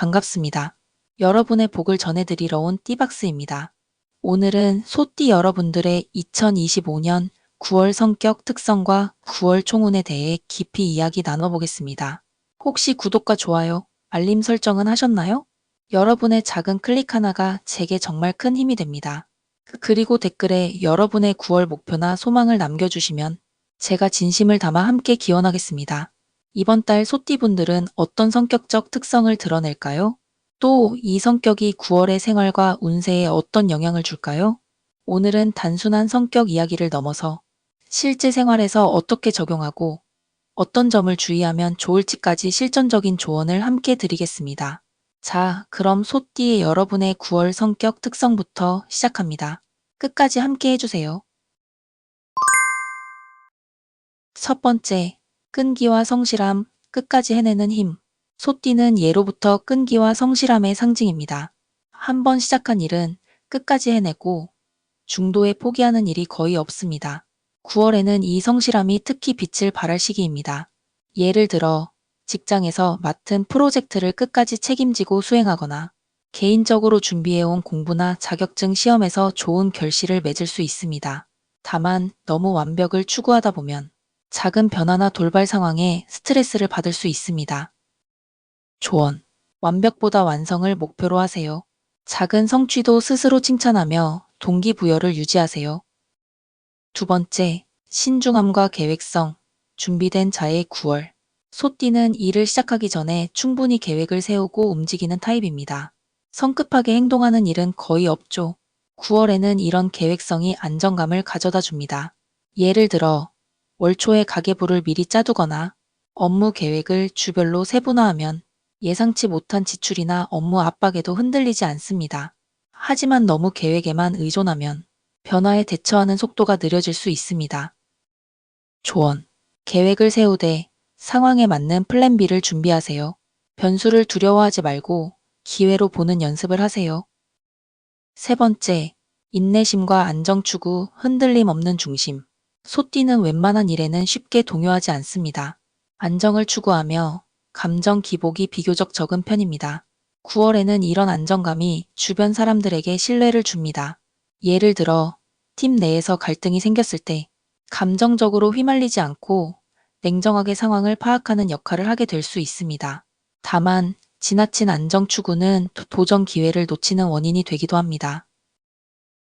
반갑습니다. 여러분의 복을 전해드리러 온 띠박스입니다. 오늘은 소띠 여러분들의 2025년 9월 성격 특성과 9월 총운에 대해 깊이 이야기 나눠보겠습니다. 혹시 구독과 좋아요, 알림 설정은 하셨나요? 여러분의 작은 클릭 하나가 제게 정말 큰 힘이 됩니다. 그리고 댓글에 여러분의 9월 목표나 소망을 남겨주시면 제가 진심을 담아 함께 기원하겠습니다. 이번 달 소띠분들은 어떤 성격적 특성을 드러낼까요? 또 이 성격이 9월의 생활과 운세에 어떤 영향을 줄까요? 오늘은 단순한 성격 이야기를 넘어서 실제 생활에서 어떻게 적용하고 어떤 점을 주의하면 좋을지까지 실전적인 조언을 함께 드리겠습니다. 자, 그럼 소띠의 여러분의 9월 성격 특성부터 시작합니다. 끝까지 함께 해주세요. 첫 번째, 끈기와 성실함, 끝까지 해내는 힘. 소띠는 예로부터 끈기와 성실함의 상징입니다. 한 번 시작한 일은 끝까지 해내고 중도에 포기하는 일이 거의 없습니다. 9월에는 이 성실함이 특히 빛을 발할 시기입니다. 예를 들어 직장에서 맡은 프로젝트를 끝까지 책임지고 수행하거나 개인적으로 준비해온 공부나 자격증 시험에서 좋은 결실을 맺을 수 있습니다. 다만 너무 완벽을 추구하다 보면 작은 변화나 돌발 상황에 스트레스를 받을 수 있습니다. 조언. 완벽보다 완성을 목표로 하세요. 작은 성취도 스스로 칭찬하며 동기부여를 유지하세요. 두 번째, 신중함과 계획성. 준비된 자의 9월. 소띠는 일을 시작하기 전에 충분히 계획을 세우고 움직이는 타입입니다. 성급하게 행동하는 일은 거의 없죠. 9월에는 이런 계획성이 안정감을 가져다 줍니다. 예를 들어, 월 초에 가계부를 미리 짜두거나 업무 계획을 주별로 세분화하면 예상치 못한 지출이나 업무 압박에도 흔들리지 않습니다. 하지만 너무 계획에만 의존하면 변화에 대처하는 속도가 느려질 수 있습니다. 조언. 계획을 세우되 상황에 맞는 플랜 B를 준비하세요. 변수를 두려워하지 말고 기회로 보는 연습을 하세요. 세 번째, 인내심과 안정 추구, 흔들림 없는 중심. 소띠는 웬만한 일에는 쉽게 동요하지 않습니다. 안정을 추구하며 감정 기복이 비교적 적은 편입니다. 9월에는 이런 안정감이 주변 사람들에게 신뢰를 줍니다. 예를 들어 팀 내에서 갈등이 생겼을 때 감정적으로 휘말리지 않고 냉정하게 상황을 파악하는 역할을 하게 될 수 있습니다. 다만 지나친 안정 추구는 도- 도전 기회를 놓치는 원인이 되기도 합니다.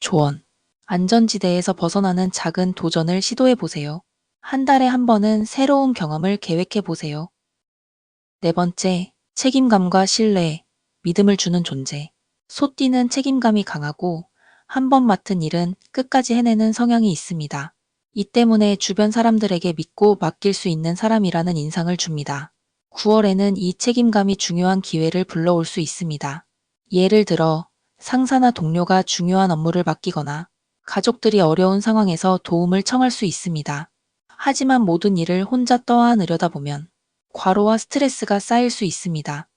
조언. 안전지대에서 벗어나는 작은 도전을 시도해 보세요. 한 달에 한 번은 새로운 경험을 계획해 보세요. 네 번째, 책임감과 신뢰, 믿음을 주는 존재. 소띠는 책임감이 강하고 한 번 맡은 일은 끝까지 해내는 성향이 있습니다. 이 때문에 주변 사람들에게 믿고 맡길 수 있는 사람이라는 인상을 줍니다. 9월에는 이 책임감이 중요한 기회를 불러올 수 있습니다. 예를 들어 상사나 동료가 중요한 업무를 맡기거나 가족들이 어려운 상황에서 도움을 청할 수 있습니다. 하지만 모든 일을 혼자 떠안으려다 보면 과로와 스트레스가 쌓일 수 있습니다.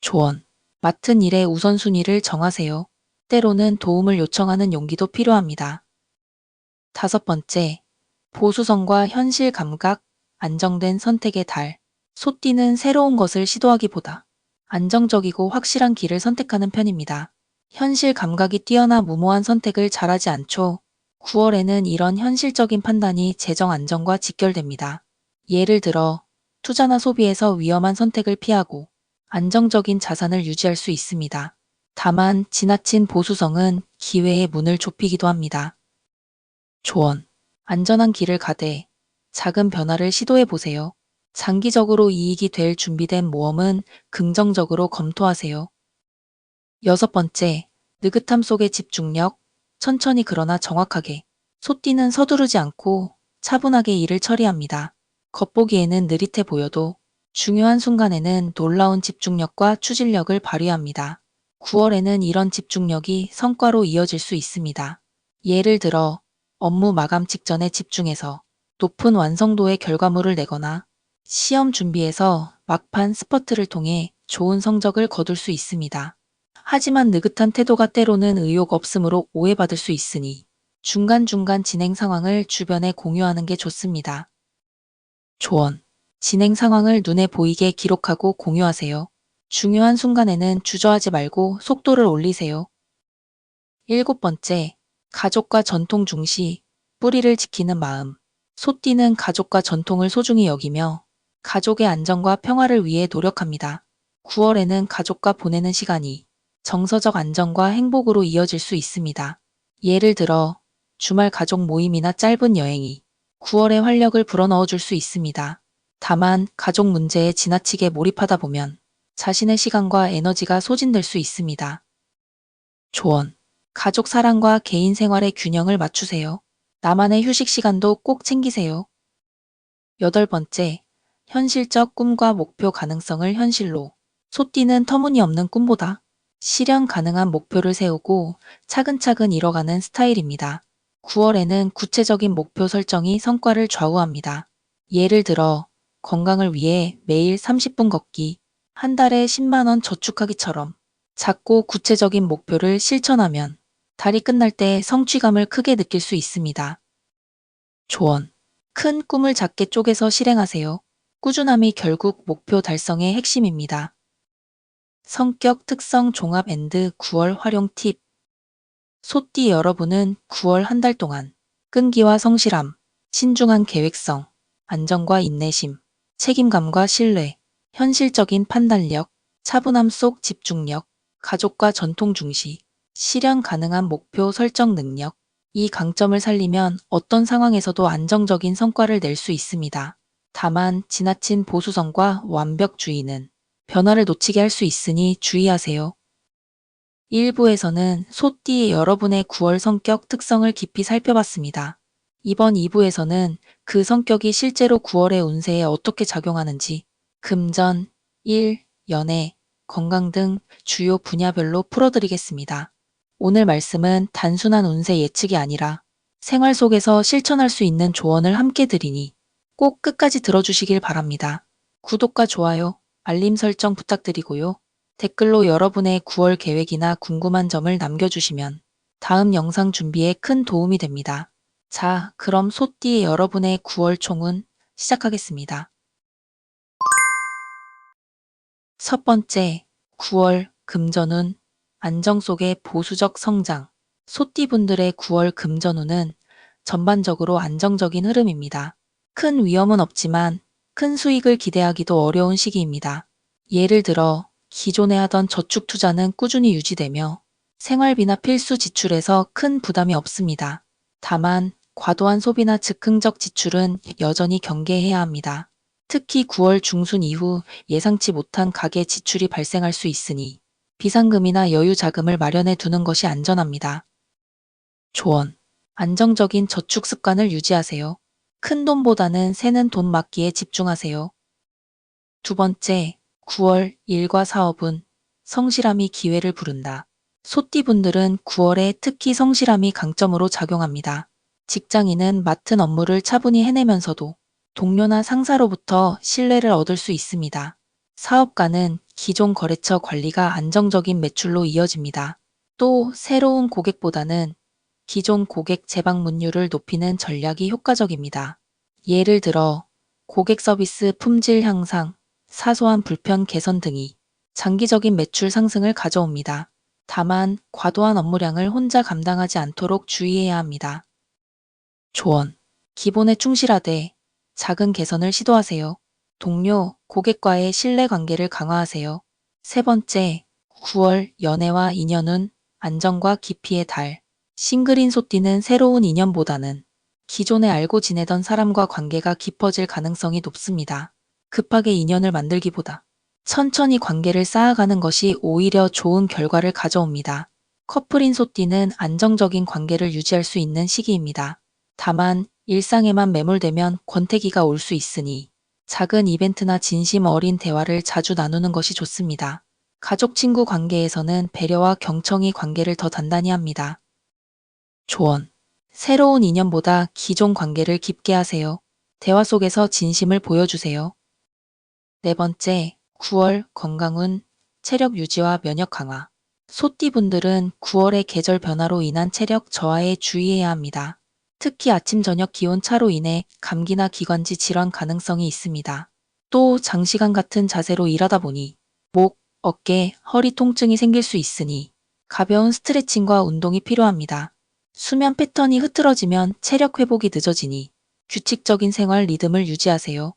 조언. 맡은 일의 우선순위를 정하세요. 때로는 도움을 요청하는 용기도 필요합니다. 다섯 번째, 보수성과 현실 감각, 안정된 선택의 달. 소띠는 새로운 것을 시도하기보다 안정적이고 확실한 길을 선택하는 편입니다. 현실 감각이 뛰어나 무모한 선택을 잘하지 않죠. 9월에는 이런 현실적인 판단이 재정 안정과 직결됩니다. 예를 들어 투자나 소비에서 위험한 선택을 피하고 안정적인 자산을 유지할 수 있습니다. 다만 지나친 보수성은 기회의 문을 좁히기도 합니다. 조언. 안전한 길을 가되 작은 변화를 시도해 보세요. 장기적으로 이익이 될 준비된 모험은 긍정적으로 검토하세요. 여섯 번째, 느긋함 속의 집중력, 천천히 그러나 정확하게. 소띠는 서두르지 않고 차분하게 일을 처리합니다. 겉보기에는 느릿해 보여도 중요한 순간에는 놀라운 집중력과 추진력을 발휘합니다. 9월에는 이런 집중력이 성과로 이어질 수 있습니다. 예를 들어 업무 마감 직전에 집중해서 높은 완성도의 결과물을 내거나 시험 준비에서 막판 스퍼트를 통해 좋은 성적을 거둘 수 있습니다. 하지만 느긋한 태도가 때로는 의욕 없음으로 오해받을 수 있으니 중간중간 진행 상황을 주변에 공유하는 게 좋습니다. 조언. 진행 상황을 눈에 보이게 기록하고 공유하세요. 중요한 순간에는 주저하지 말고 속도를 올리세요. 일곱 번째, 가족과 전통 중시, 뿌리를 지키는 마음. 소띠는 가족과 전통을 소중히 여기며 가족의 안정과 평화를 위해 노력합니다. 9월에는 가족과 보내는 시간이 정서적 안정과 행복으로 이어질 수 있습니다. 예를 들어 주말 가족 모임이나 짧은 여행이 9월의 활력을 불어넣어 줄 수 있습니다. 다만 가족 문제에 지나치게 몰입하다 보면 자신의 시간과 에너지가 소진될 수 있습니다. 조언. 가족 사랑과 개인 생활의 균형을 맞추세요. 나만의 휴식 시간도 꼭 챙기세요. 여덟 번째, 현실적 꿈과 목표 가능성을 현실로. 소띠는 터무니없는 꿈보다 실현 가능한 목표를 세우고 차근차근 이뤄가는 스타일입니다. 9월에는 구체적인 목표 설정이 성과를 좌우합니다. 예를 들어, 건강을 위해 매일 30분 걷기, 한 달에 10만원 저축하기처럼 작고 구체적인 목표를 실천하면 달이 끝날 때 성취감을 크게 느낄 수 있습니다. 조언. 큰 꿈을 작게 쪼개서 실행하세요. 꾸준함이 결국 목표 달성의 핵심입니다. 성격 특성 종합 앤드 9월 활용 팁. 소띠 여러분은 9월 한 달 동안 끈기와 성실함, 신중한 계획성, 안정과 인내심, 책임감과 신뢰, 현실적인 판단력, 차분함 속 집중력, 가족과 전통 중시, 실현 가능한 목표 설정 능력, 이 강점을 살리면 어떤 상황에서도 안정적인 성과를 낼 수 있습니다. 다만 지나친 보수성과 완벽주의는 변화를 놓치게 할 수 있으니 주의하세요. 1부에서는 소띠 여러분의 9월 성격 특성을 깊이 살펴봤습니다. 이번 2부에서는 그 성격이 실제로 9월의 운세에 어떻게 작용하는지 금전, 일, 연애, 건강 등 주요 분야별로 풀어드리겠습니다. 오늘 말씀은 단순한 운세 예측이 아니라 생활 속에서 실천할 수 있는 조언을 함께 드리니 꼭 끝까지 들어주시길 바랍니다. 구독과 좋아요, 알림 설정 부탁드리고요. 댓글로 여러분의 9월 계획이나 궁금한 점을 남겨주시면 다음 영상 준비에 큰 도움이 됩니다. 자, 그럼 소띠 여러분의 9월 총운 시작하겠습니다. 첫 번째, 9월 금전운 안정 속의 보수적 성장. 소띠분들의 9월 금전운은 전반적으로 안정적인 흐름입니다. 큰 위험은 없지만 큰 수익을 기대하기도 어려운 시기입니다. 예를 들어 기존에 하던 저축 투자는 꾸준히 유지되며 생활비나 필수 지출에서 큰 부담이 없습니다. 다만 과도한 소비나 즉흥적 지출은 여전히 경계해야 합니다. 특히 9월 중순 이후 예상치 못한 가계 지출이 발생할 수 있으니 비상금이나 여유 자금을 마련해 두는 것이 안전합니다. 조언. 안정적인 저축 습관을 유지하세요. 큰 돈보다는 새는 돈 막기에 집중하세요. 두 번째, 9월 일과 사업은 성실함이 기회를 부른다. 소띠분들은 9월에 특히 성실함이 강점으로 작용합니다. 직장인은 맡은 업무를 차분히 해내면서도 동료나 상사로부터 신뢰를 얻을 수 있습니다. 사업가는 기존 거래처 관리가 안정적인 매출로 이어집니다. 또 새로운 고객보다는 기존 고객 재방문율을 높이는 전략이 효과적입니다. 예를 들어 고객 서비스 품질 향상, 사소한 불편 개선 등이 장기적인 매출 상승을 가져옵니다. 다만 과도한 업무량을 혼자 감당하지 않도록 주의해야 합니다. 조언. 기본에 충실하되 작은 개선을 시도하세요. 동료, 고객과의 신뢰 관계를 강화하세요. 세 번째, 9월 연애와 인연은 안정과 깊이의 달. 싱글인 소띠는 새로운 인연보다는 기존에 알고 지내던 사람과 관계가 깊어질 가능성이 높습니다. 급하게 인연을 만들기보다 천천히 관계를 쌓아가는 것이 오히려 좋은 결과를 가져옵니다. 커플인 소띠는 안정적인 관계를 유지할 수 있는 시기입니다. 다만 일상에만 매몰되면 권태기가 올 수 있으니 작은 이벤트나 진심 어린 대화를 자주 나누는 것이 좋습니다. 가족 친구 관계에서는 배려와 경청이 관계를 더 단단히 합니다. 조언. 새로운 인연보다 기존 관계를 깊게 하세요. 대화 속에서 진심을 보여주세요. 네 번째, 9월 건강운, 체력 유지와 면역 강화. 소띠분들은 9월의 계절 변화로 인한 체력 저하에 주의해야 합니다. 특히 아침 저녁 기온 차로 인해 감기나 기관지 질환 가능성이 있습니다. 또 장시간 같은 자세로 일하다 보니 목, 어깨, 허리 통증이 생길 수 있으니 가벼운 스트레칭과 운동이 필요합니다. 수면 패턴이 흐트러지면 체력 회복이 늦어지니 규칙적인 생활 리듬을 유지하세요.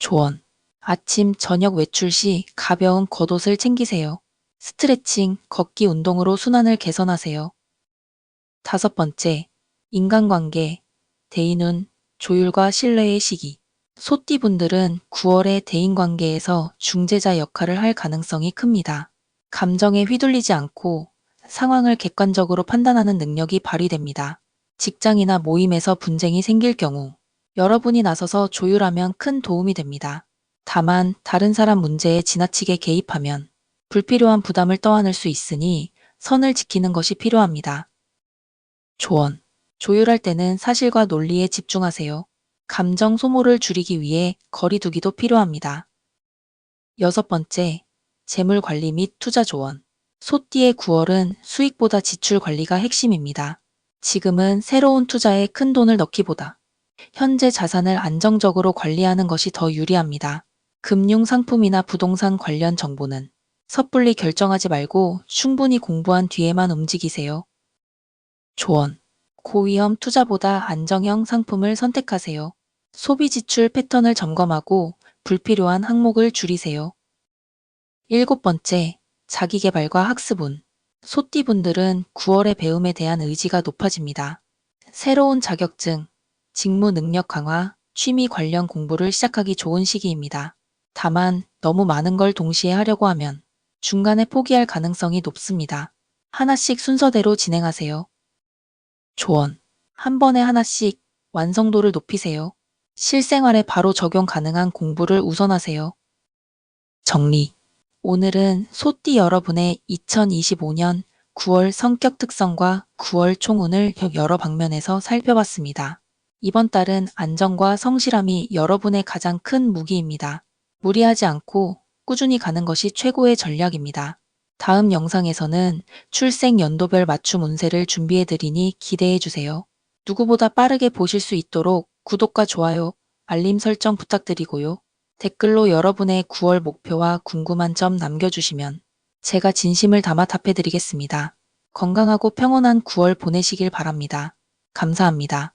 조언. 아침, 저녁 외출 시 가벼운 겉옷을 챙기세요. 스트레칭, 걷기 운동으로 순환을 개선하세요. 다섯 번째, 인간관계, 대인운, 조율과 신뢰의 시기. 소띠분들은 9월의 대인관계에서 중재자 역할을 할 가능성이 큽니다. 감정에 휘둘리지 않고 상황을 객관적으로 판단하는 능력이 발휘됩니다. 직장이나 모임에서 분쟁이 생길 경우 여러분이 나서서 조율하면 큰 도움이 됩니다. 다만 다른 사람 문제에 지나치게 개입하면 불필요한 부담을 떠안을 수 있으니 선을 지키는 것이 필요합니다. 조언. 조율할 때는 사실과 논리에 집중하세요. 감정 소모를 줄이기 위해 거리두기도 필요합니다. 여섯 번째, 재물 관리 및 투자 조언. 소띠의 9월은 수익보다 지출 관리가 핵심입니다. 지금은 새로운 투자에 큰 돈을 넣기보다 현재 자산을 안정적으로 관리하는 것이 더 유리합니다. 금융 상품이나 부동산 관련 정보는 섣불리 결정하지 말고 충분히 공부한 뒤에만 움직이세요. 조언. 고위험 투자보다 안정형 상품을 선택하세요. 소비 지출 패턴을 점검하고 불필요한 항목을 줄이세요. 일곱 번째, 자기개발과 학습운. 소띠분들은 9월의 배움에 대한 의지가 높아집니다. 새로운 자격증, 직무 능력 강화, 취미 관련 공부를 시작하기 좋은 시기입니다. 다만 너무 많은 걸 동시에 하려고 하면 중간에 포기할 가능성이 높습니다. 하나씩 순서대로 진행하세요. 조언. 한 번에 하나씩 완성도를 높이세요. 실생활에 바로 적용 가능한 공부를 우선하세요. 정리. 오늘은 소띠 여러분의 2025년 9월 성격 특성과 9월 총운을 여러 방면에서 살펴봤습니다. 이번 달은 안정과 성실함이 여러분의 가장 큰 무기입니다. 무리하지 않고 꾸준히 가는 것이 최고의 전략입니다. 다음 영상에서는 출생 연도별 맞춤 운세를 준비해드리니 기대해주세요. 누구보다 빠르게 보실 수 있도록 구독과 좋아요, 알림 설정 부탁드리고요. 댓글로 여러분의 9월 목표와 궁금한 점 남겨주시면 제가 진심을 담아 답해드리겠습니다. 건강하고 평온한 9월 보내시길 바랍니다. 감사합니다.